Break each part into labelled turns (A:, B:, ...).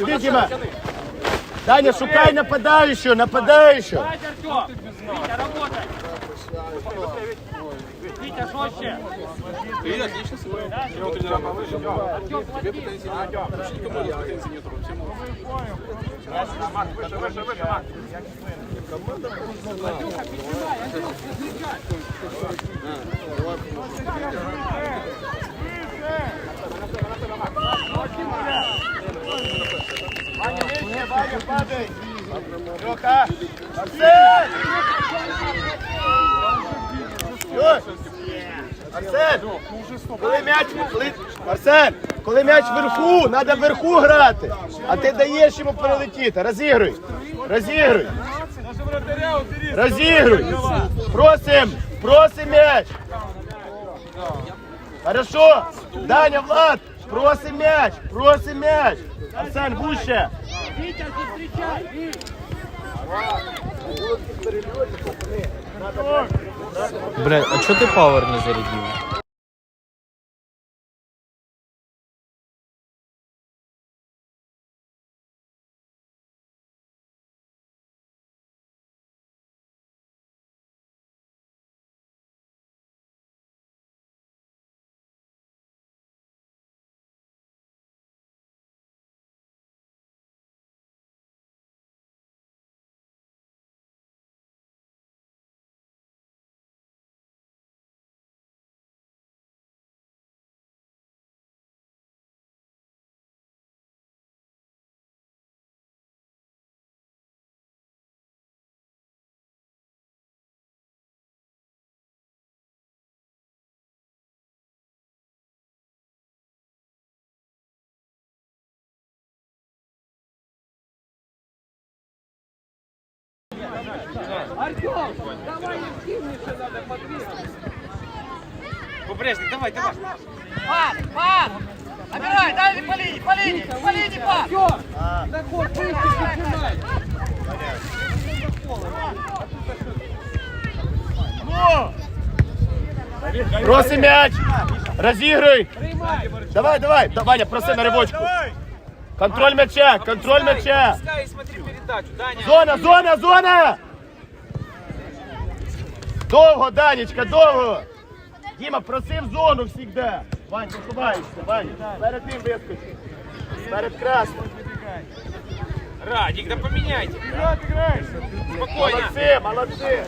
A: Іди, Діма. Даня, шукай нападаючого, нападаючого.
B: Давайте, Артем! Витя, работай! Витя, жестче!
C: Ты отлично свой. Я его тренировал. Тебе претензий нет. Вообще никому нет претензий нету. Всем
B: Выше, выше, выше, Макс!
A: Ваня, нижче, Ваня, падай. Льоха. Арсен! Льош! Арсен! Коли м'яч, коли... Арсен, коли м'яч вверху, треба вверху грати. А ти даєш йому перелетіти. Розігруй. Розігруй. Розігруй. Просим. Просим м'яч. Хорошо. Даня, Влад. Просим м'яч. Просим м'яч. Арсен, вуще.
B: Витя, встречай!
D: Блядь, а чого ти пауер не зарядив?
B: Кубрежник, давай, давай!
E: Пас, пас! Набирай, дальше по линии, по линии, по линии пас!
A: Проси м'яч. Розігруй. Давай, давай. Да, Ваня, проси на ривочку. Контроль м'яча, контроль м'яча. Зона, зона, зона! Довго, Данечка, довго! Діма, просив зону завжди. Вань, ти ховаєшся, Вань. Перед ним вискочи. Перед красним.
B: Радик, да поменяйте! Спокойно!
A: Молодці, молодці.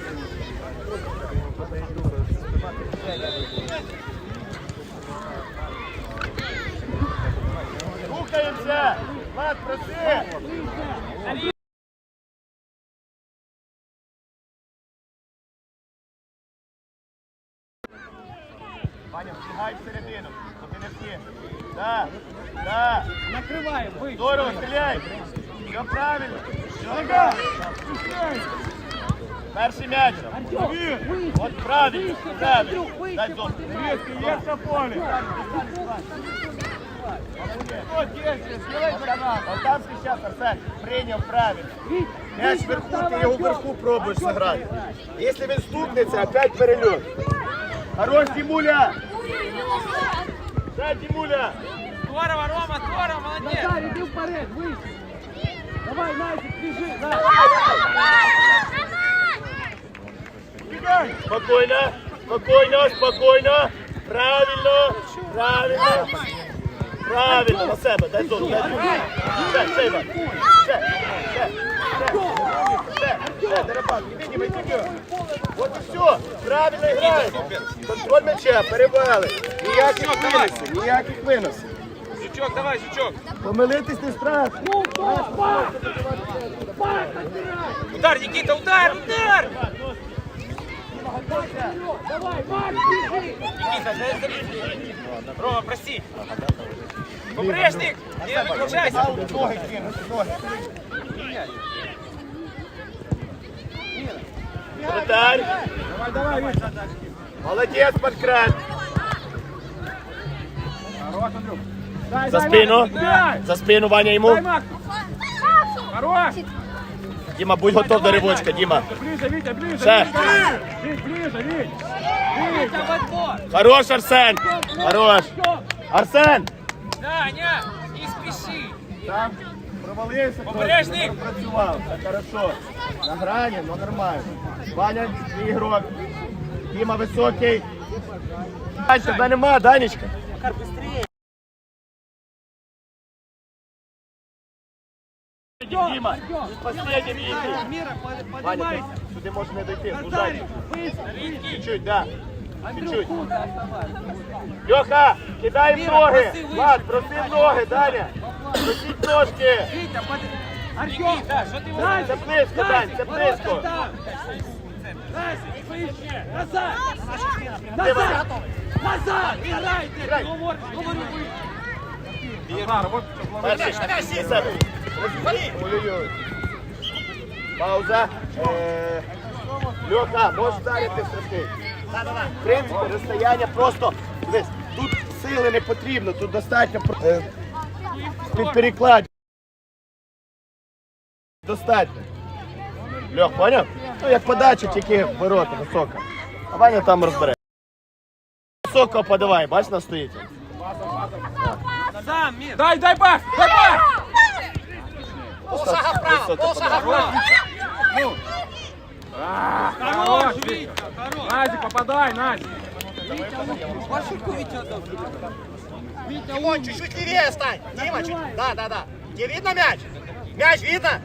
A: Рухаємося! Влад, проси! Здорово, стреляй! Все правильно! Нога! Перший м'яч! От правильно! Правильно! Дай зон! Є на полі! Вот там сейчас Арсен принял правильно. Мяч вверху, ти його вверху пробуєш зіграти. Якщо він стукнеться, опять перельот. Хорош, Дімуля! Дай, Дімуля!
B: Здорово, Рома, здорово, молодец!
E: Назар, иди вперед, выше! Давай, Назик, бежи!
A: Спокойно, спокойно, спокойно. Правильно, правильно. Правильно, на себе, дай зону, дай зону. Ще, ще, Іван. Ще, ще, ще, ще, Дерибан, іди, і все, правильно граємо. Контроль м'яча, перевели. Ніяких виносів, ніяких виносів.
B: Жучок, давай, Жучок!
A: Помилитись не страшно.
B: Удар, Никита, удар, удар!
E: Давай, бежи!
B: Никита, дай забей. Рома, прости! Кубрежник! Не выключайся!
A: Ноги кинути, ноги. Вратарь. Молодец, Панкрат. За спину. За спину, Ваня, ему.
B: Хорош!
A: Дима, будь готов до ривочка, Дима.
B: Ближе, Витя, ближе!
A: Ще.
B: Ближе, Вить!
E: Витя, в отбор!
A: Хорош, Арсен! Хорош! Арсен!
B: Даня, не спеши.
A: Там провалився,
B: Обережний!
A: працював, це хорошо. На грані, але нормально. Ваня, твій ігрок. Діма високий. Дань, тебе нема, Данечка. Діма, последній бій.
E: Мира, под-
A: Ваня,
E: поднимайся!
A: ти сюди можеш не дойти,
E: Назарик,
A: блужай.
E: быстро!
A: Чуть-чуть, да.
E: Андрюх,
A: Чуть-чуть.
E: куда оставай?
A: Льоха, кидай в
E: Міра,
A: ноги.
E: проси вище.
A: Влад, проси в ноги, Даня. Просіть ножки.
E: Витя, под... Артем!
B: Никита, что ты
E: Назик,
A: Це близько, Дань,
E: Назик,
A: це
E: ворота
A: близько.
E: там! Назик, выше! Назад!
A: Дима.
E: Назад! Назад! Играйте!
A: Играй.
E: Говорю, говорю,
A: Ой-ой-ой. Пауза. Е, Льоха, можеш вдарити в страшний. В принципі, розстояння просто. Тут сили не потрібно, тут достатньо е, під перекладі. Достатньо. Льох, поняв? Ну, як подача, тільки ворота, висока. А Ваня там розбере. Високо подавай, бач, на стоїть.
E: Сам, Мир!
B: Дай, дай пас, дай пас.
A: Полшага вправо, полшага вправо.
E: Хорош, Витя! Хорош!
B: Назик, попадай, Назик.
E: Пашку Витя отдал. Витя,
F: Димон, чуть-чуть левее стань. Дима, чуть. Да, да, да. Тебе видно мяч? Мяч видно?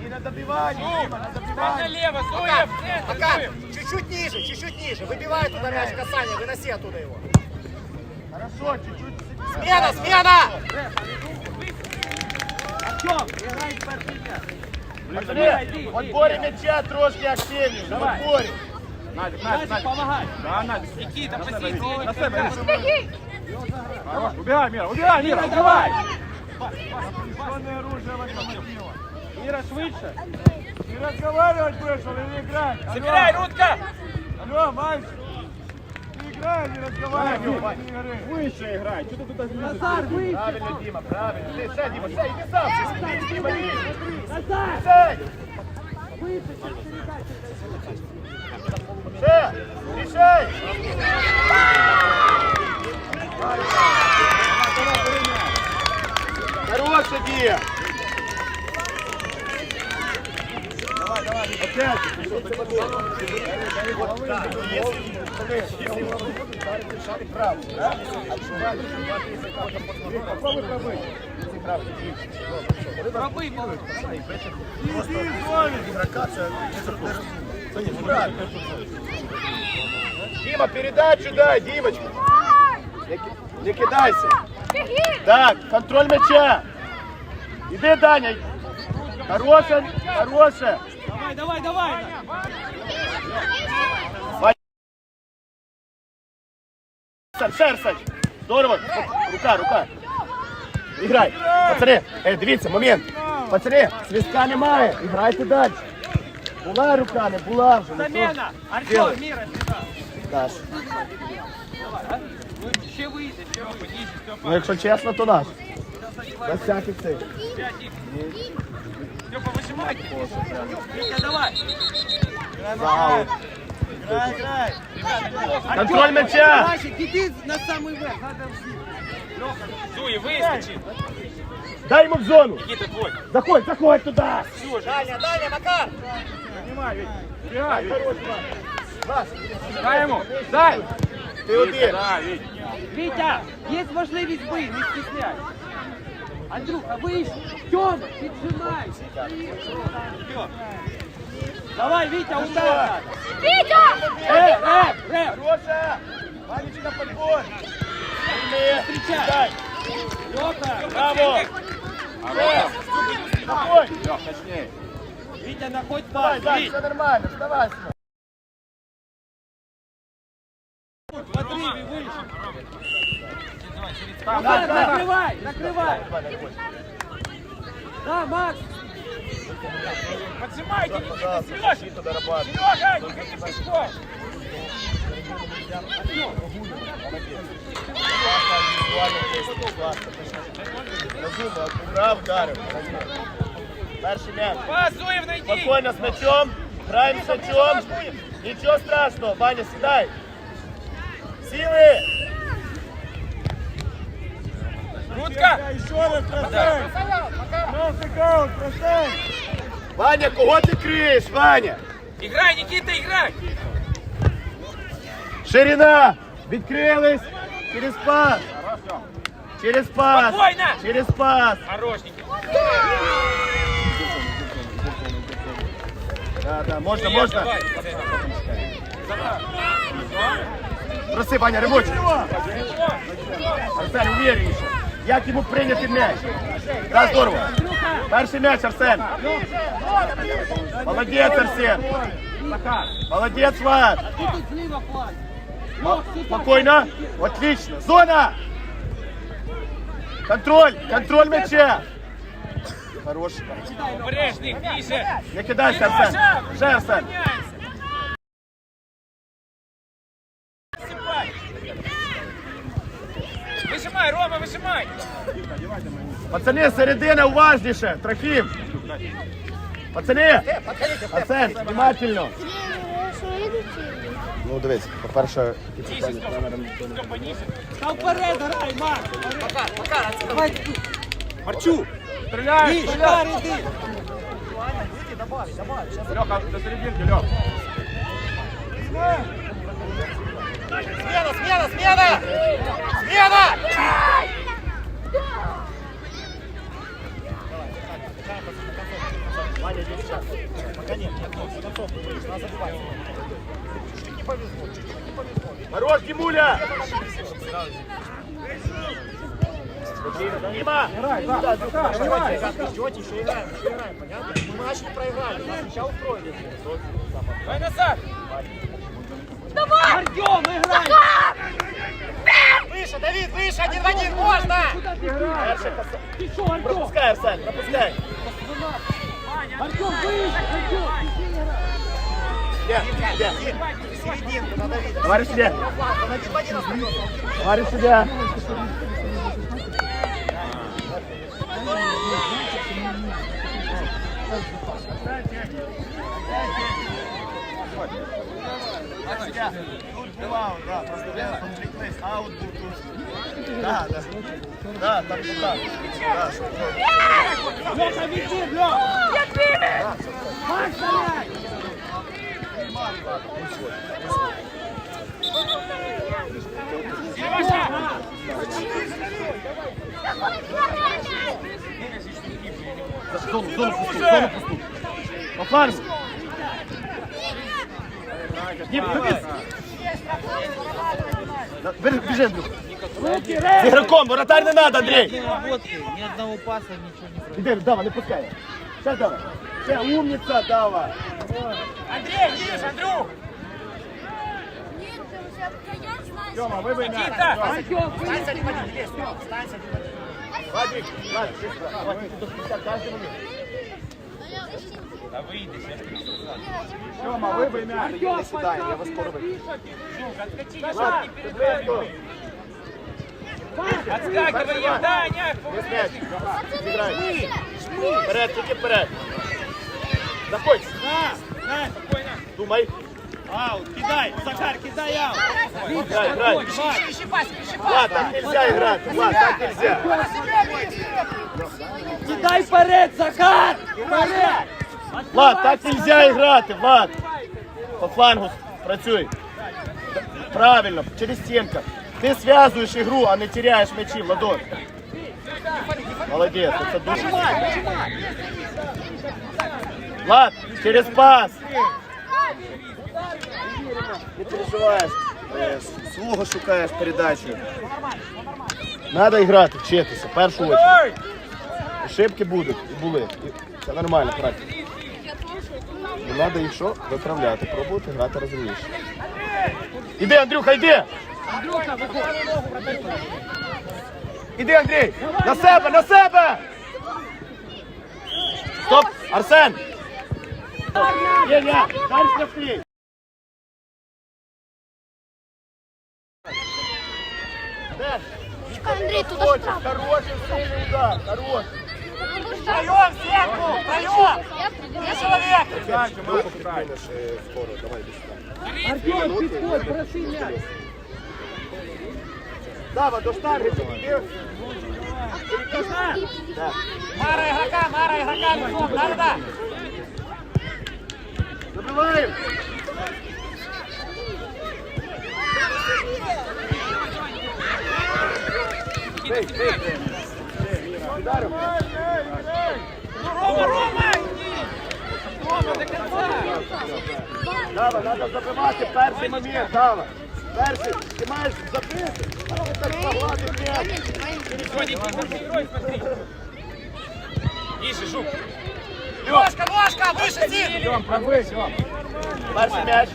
B: Дай налево,
F: Пока,
B: Зуев, в центр,
F: пока.
B: Зуев.
F: Чуть-чуть ниже, чуть-чуть ниже. Выбивай туда мяч касание, выноси оттуда его.
A: Хорошо, чуть-чуть.
F: Смена, смена!
E: Артем, играй в первый мяч.
A: Андрій, в отборі м'яча трошки активніше, в отборі.
B: Назик, Назик,
E: Назик,
B: Назик.
E: помогай!
B: Да, Назик. Никита, позиция.
C: На себе. Хорош, убегай, Мира, убегай, Мира, давай.
A: Іра, швидше. Не розговаривать будеш, але не грати.
B: Забирай, Рудка.
A: Алло, мальчик. Не играй, не разговаривай. Выше играй. Что ты тут
E: Назар, выйди!
A: Правильно, Дима, правильно. Ты, сядь, Дима, сядь, иди сам. Сядь, Дима, иди.
E: Назар!
A: Сядь. Все, решай. Хорошая Дия. Давай, давай, опять.
E: Пробый, малыш!
A: Дима, передачу дай, Димочка. Не, ки- не кидайся. Так, контроль мяча. Иди, Даня. Хорошая, хорошая.
E: Давай, давай, давай!
A: Сань, Шерсань. Здорово. Рука, рука. Іграй. Пацани, е, дивіться, момент. Пацани, свистка немає. Іграйте далі. Була рука, не була вже. ну то-
E: Замена!
A: Делай.
E: Артем, Мира, сюда!
A: Наш.
E: Ну, ще вийде, ще вийде.
A: Ну, якщо чесно, то наш. Без всяких цих.
B: Степа, выжимай.
E: Витя, давай!
A: Загалом. Контроль мяча.
E: Мальчик, иди на самый верх, надо всі.
B: Зуев, выскочи.
A: Дай йому в зону.
B: Никита, твой.
A: Заходь, заходь туди.
F: Даня, Даня, Макар!
A: Дай, Маш,
B: Дай ему, дай.
A: Ти один.
B: Да, Вить.
E: Вітя, є можливість бий, не стісняй. Андрюха, вийшов. Тьома, піджимай. Давай, Вітя, удар. Е, реп, реп.
A: Хороша. Ванечка, подбор. Сильнее.
E: Встречай.
A: Дай.
E: Льоха,
A: Браво. Е, Заходь.
C: Лех, точнее.
E: Вітя, находь
A: Давай,
E: пас.
A: дай,
E: Віть,
A: все нормально. Вставай. сынок.
E: Накривай. Да, Макс.
B: Поджимайте, Никита, Сережа. Сережа, Никита, пешком.
A: Розумно, грав, вдарив. Перший м'яч.
B: Пас, Зуев, найди.
A: Спокойно с мячом. Граем с мячом. Ничего страшного. Ваня, сідай. Сіли!
B: Рудка!
A: Ваня, кого ти криєш, Ваня?
B: Играй, Никита, играй!
A: Ширина! Відкрились! Через пас! Через пас!
B: Спокойно!
A: Через пас!
B: Хорош, Никита!
A: Да, да, можна,
B: Привет,
A: можна.
B: давай.
A: Проси, Ваня, робочий. Арсен, умірніше. Як йому прийняти м'яч? Да, здорово. Перший м'яч, Арсен. Молодець, Арсен. Молодець, Влад. Спокойно. Отлично. Зона. Контроль. Контроль м'яча. Хорош. Не кидайся, Арсен. Ще, Арсен. Пацани, середина уважніше. Трохим. Пацани. Арсен, внимательно. Ну, дивись, по-перше,
E: Та вперед, грай, Марк. Давай тут.
C: Марчу!
B: Стреляй!
E: Шикар, іди.
C: Льоха, до серединки, Льох.
F: Смена, смена, смена! Смена!
A: Дима! Да, да,
F: Ждете, ждете, еще играем, еще играем, понятно? Мы начали проиграли, нас сначала устроили.
B: Давай назад!
E: Артем, играй.
F: Выше, Давид, выше, один в один, можно!
A: Пас-
E: Ти що, Артем?
A: Пропускай, Арсен, пропускай.
E: Артем, вийшов, Артем.
F: Серединку на Давида.
A: Товарищ сюда.
F: Он один в один остается.
A: Товарищ сюда. Тут была, да, просто я конфликтный аут был тут. Да, да. Да, там вот так. Да, что
E: Льоха, віди, Льоха. Марк, стріляй.
A: Зону, зону пусту, зону пусту. По флангу. Дим, побіг. Да, бери, Біжи, Андрюх. З ігроком, воротарь не надо, Андрій.
D: Ни одного паса, ничего не
A: Іди, Дава, не пускай. Ще Дава. Ще умниця, Дава.
B: Андрей, видишь, Андрюх!
A: Тьома, вибий м'яч.
B: Никита!
E: Артем,
F: Станься один в один, лезь, станься один в один.
A: Вадик, Вадик, ти сюди. Давай, тут до кінця кожен момент.
B: Да выйдешь, я ж тебе сказал.
A: Тьома, вибий м'яч.
E: Артем,
A: сідай, я вас скоро виб'ю.
B: Откати,
A: Влад,
B: не
A: ти
B: передай.
A: близько.
B: Отскакивай, Евданя!
A: Без м'яч. Зіграй. Вперед, тільки вперед. Заходь.
B: Спокойно!
A: Думай.
E: Аут, кидай, Захар, кидай аут.
A: Играй, играй. Влад, так нельзя играть. Влад, так нельзя.
E: Кидай вперед, Захар. Вперед.
A: Влад, так нельзя играть, Влад. По флангу працюй. Правильно, через стенку. Ты связываешь игру, а не теряешь мячи, Владос. Молодец, это дуже. Влад, через пас. Не переживаєш. Е, Свого шукаєш передачу. Надо грати, вчитися, в першу очередь. Ошибки будуть і були. І Це нормально, практика. І треба їх що? Виправляти, пробувати грати розумніше. Іди, Андрюха, йди! Іди, Андрій! На себе, на себе! Стоп! Арсен! Є, є! Дальше стій! Де?
G: Андрей, туда штраф.
A: хороший сильный удар, хороший.
F: Втроем, сетку, втроем!
G: Я
F: Человек!
A: скоро, давай, без
E: Артем, підходь, проси м'яч.
A: Дава, до штанги підійди. Так.
B: Мара игрока, Мара игрока, Михом, да-да-да.
A: Забиваємо. Бей, бей. Ударив.
B: Рома,
A: Дава, треба забивати перший момент, Дава. Перший, ти маєш забити, а ти так погладив м'яч.
B: Герой, смотри! Ниже, Жук!
F: Ножка, ножка, выше, Зин!
A: Перший м'яч.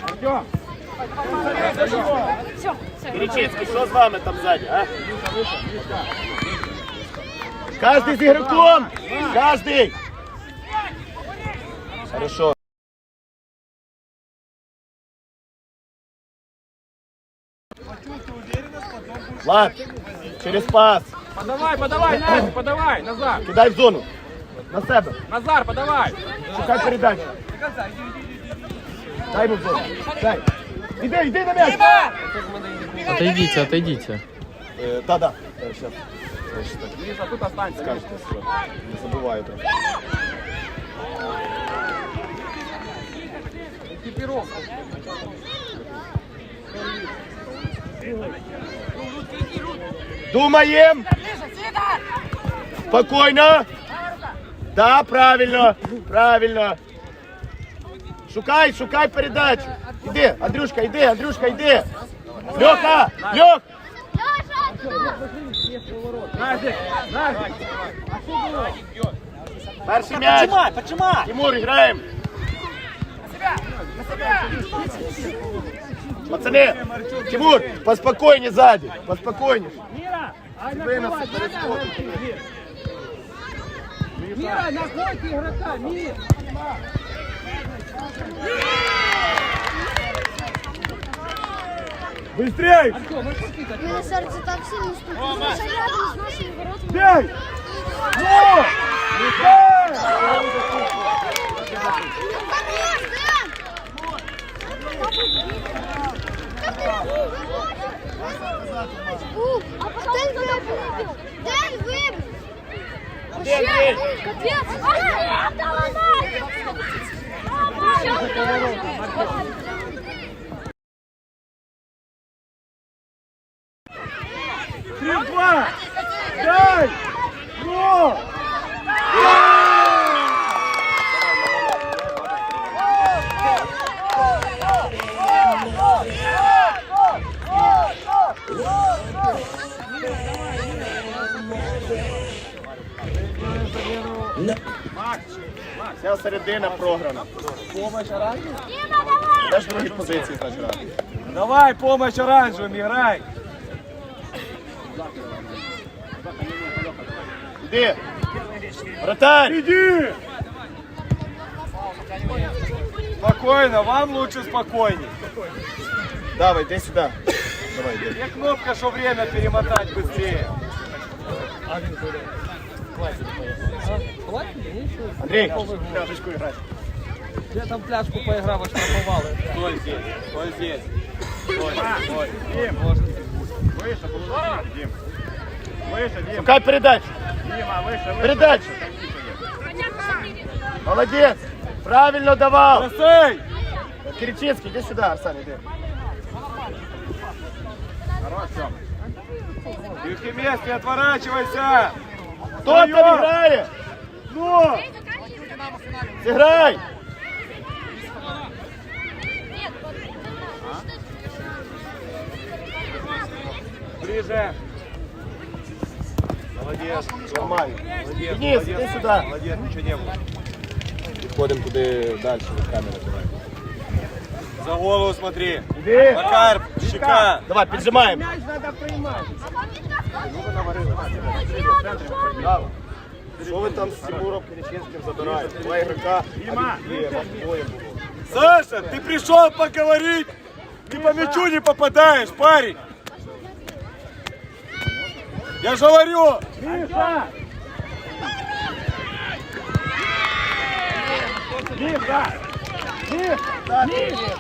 A: Киричинський, що з вами там ззаді, а? Каждый з ігроком! Каждый! Хорошо. Влад, через пас.
B: Подавай, подавай, Настя, подавай, Назар!
A: Кидай в зону. На себе.
B: Назар, подавай!
A: Шукай передачу. Дай ему в зону. Дай. Іди, іди на м'яч.
D: Отойдите, отойдите.
A: Е, Да, да. Сейчас.
B: Лиза, тут останься.
A: Скажете, все. Не забуваю трохи.
B: Экипировка.
A: Думаем. Спокойно. Да, правильно. Правильно. Шукай, шукай передачу. Іди, Андрюшка, іди, Андрюшка, іди. Льоха, Льох.
B: Назик, Назик!
A: Перший м'яч.
F: Поджимай, поджимай!
A: Тимур, играем. Пацаны, Тимур, поспокойнее сзади, поспокойнее. Вынос входом.
E: Мира, находите игрока, Мир!
A: Быстрей!
E: Артем, отпусти так.
G: Сильно що рядом з нашими воротами.
A: Бей! Ну! Бей!
G: А потом когда выбил. Дэн выбил.
A: Дэн, Дэн.
G: Капец. Ага, отдала Надя.
B: Давай, помощь оранжевым, играй!
A: Іди! Вратарь! Іди!
B: Спокойно, вам лучше спокойней.
A: Давай, йди сюди. Давай, йди.
B: Где кнопка, что время перемотать быстрее?
A: Андрій, пляшечку грати.
E: Я там пляшку поиграв, аж штрафували.
B: Стой здесь, стой здесь. Стой, стой.
A: Шукай передачу. Передачу. Молодець. Правильно давав.
B: Бросай!
A: Киричинський, іди сюди, Арсен, іди.
B: Ты в месте, отворачивайся!
A: Хто там грає? Ну! Зіграй!
B: Ближе!
A: Молодець. Нормально. Денис, іди сюди.
B: Молодец, ничего не было.
A: Підходимо туди далі від камери.
B: За голову смотри.
A: Іди.
B: Макар, щека.
A: Давай, піджимаємо.
E: Мяч надо приймати.
A: Браво. Що ви там з Тимуром Киричинським забираєте? Два ігрока, а від вас двоє було.
B: Саша, ты пришел поговорить? Ты по мячу не попадаешь, парень. Я же говорю.
E: Миша! Миша! Миша! Миша!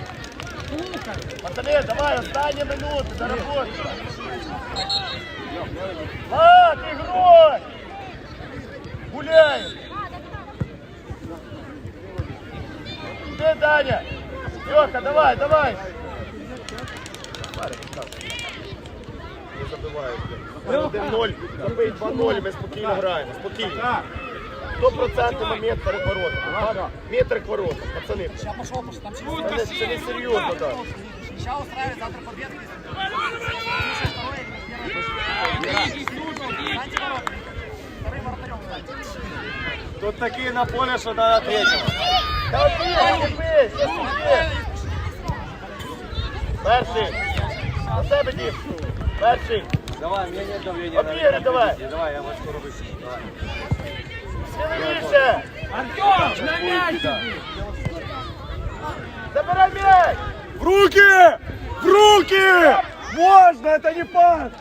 A: Пацани, давай, останні минути, за роботу. Влад, ігрок! Гуляємо! Ти, Даня! Йорка, давай, давай! Не забивають. 1-0, забий 2-0, ми спокійно граємо, спокійно. 100% момент перед воротами. Метр к воротам, пацани. Це, це не серйозно, так.
F: Сейчас устраивает завтра победу.
B: Тут такие на поле, что надо третьего.
A: Ще сиди. Перший. На себе, Дім. Перший.
B: Давай, мне нет давления.
A: Обігри давай.
B: Давай, я вас скоро выше. Давай.
A: Сміливіше. Забирай м'яч.
B: В руки! В руки! Можно, это не пас!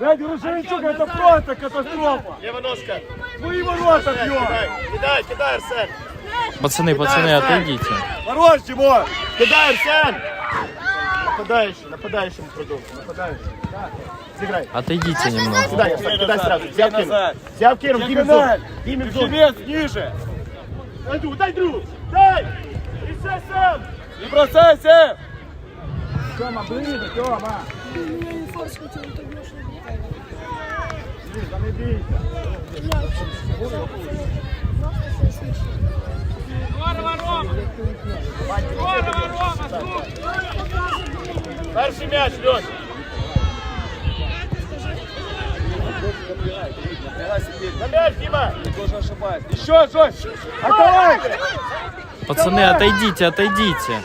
B: Дядя Рушевичук, это просто катастрофа!
A: Ліва ножка.
B: Твои ворота
A: Кидай,
B: бьет!
A: кидай, кидай, кидай, Арсен.
D: Пацани, пацани, отойдіть.
B: Хорош, Тимон!
A: Кидай, Арсен. Нападающий, нападающим продукт. Нападающий. Сыграй.
D: Отойдите немного.
A: Кидай, Арсен, кидай сразу.
B: Назад.
A: Взяв кинул, Диме в зону. Диме в зону.
B: Ниже!
A: Дай, друг, дай, друг. Дай. Решай сам.
B: Не бросайся!
G: Ну, форс хотел, то бьешь, нет? Я вообще
A: Перший м'яч, Льош. На м'яч, Дима.
B: Тоже ошибается. Еще жестче! Отдавай!
D: Пацани, отойдите, отойдите.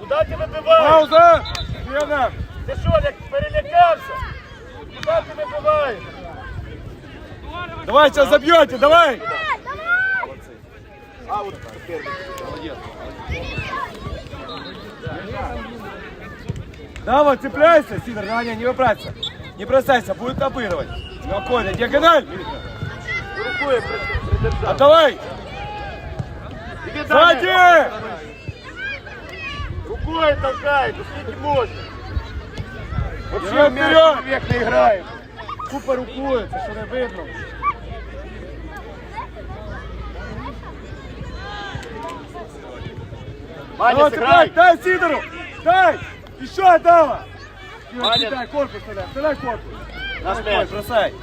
A: Куда ти вибиваєш?
B: Пауза! Лена!
A: Ти що, як перелякався? Куда ти вибиваєш?
B: Давай, сейчас забьете, давай! Давай, цепляйся, Сидор, давай, не, не бросайся. Не бросайся, будет обыгрывать. Спокойно, диагональ.
A: Рукою при- придержав.
B: Отдавай!
A: Іди далі.
B: Сзади!
A: Рукою толкай, ну скільки можна. Вообще
B: Вперед,
A: м'яч
B: вперед!
A: чоловік не грає. Купа рукою, це що не видно. Ваня, сыграй!
B: дай Сидору! Дай! Еще Дава!
A: Ваня.
B: Дай корпус туда, вставляй корпус. Ой,
A: мяч.
B: бросай.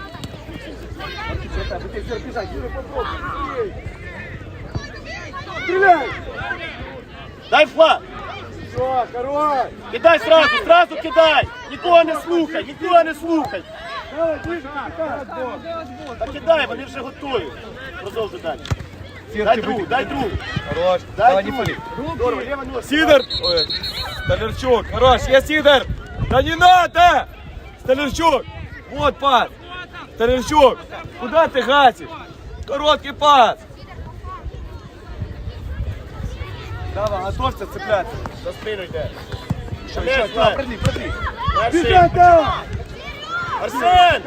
B: Стреляй!
A: Дай флаг!
B: Все, хорош!
A: Кидай сразу, сразу кидай! Нікого не слухай, нікого не слухай! Та кидай, вони вже готові. Продовжуй далі.
B: Сидор,
A: Дай другу, дай другу.
B: Хорош,
A: Дай
B: давай не
A: другу.
B: пали.
A: Здорово, ліва ножка.
B: Сидор! Ой, Столярчук, хорош, я Сидор! Да не надо! Столярчук! Вот пас! Столярчук! Куда ты гасишь? Короткий пас! Давай, готовься цепляться.
A: За спину йде.
B: Еще, еще,
A: Влад.
B: продли, продли.
A: Перший.
B: Бежать, давай!
A: Арсен!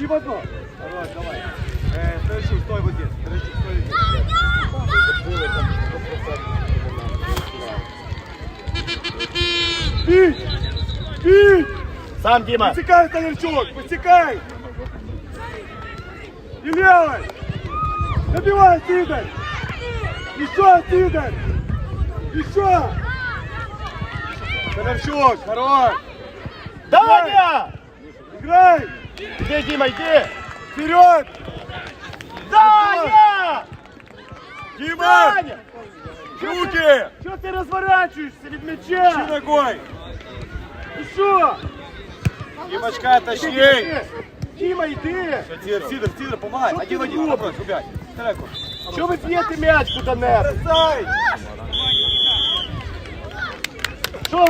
B: И в одно. Хорош, давай. Э, Столярчук, стой вот здесь. Столярчук, стой здесь. Бить! Бить!
A: Сам Діма.
B: Посекай, Столярчук, посекай! И левой! Забивай, Сидор! Еще, Сидор! Еще! Столярчук, хорош!
A: Даня!
B: Играй!
A: Іди, Діма, йди!
B: Вперед!
A: Даня!
B: Дима!
A: Даня!
B: Руки!
A: Чого ти розворачуєшся від
B: Ищи
A: м'яча?
B: ногой!
A: І що?
B: Димочка, точней!
A: Діма, йди!
B: Сидор, Сидор, Сидор, помогай!
A: Что
B: Один в
A: ты
B: один,
A: робишь?
B: напротив, убегай! Далеко!
A: Чого ви б'єте м'яч куди-небудь?
B: Бросай!
A: Що ви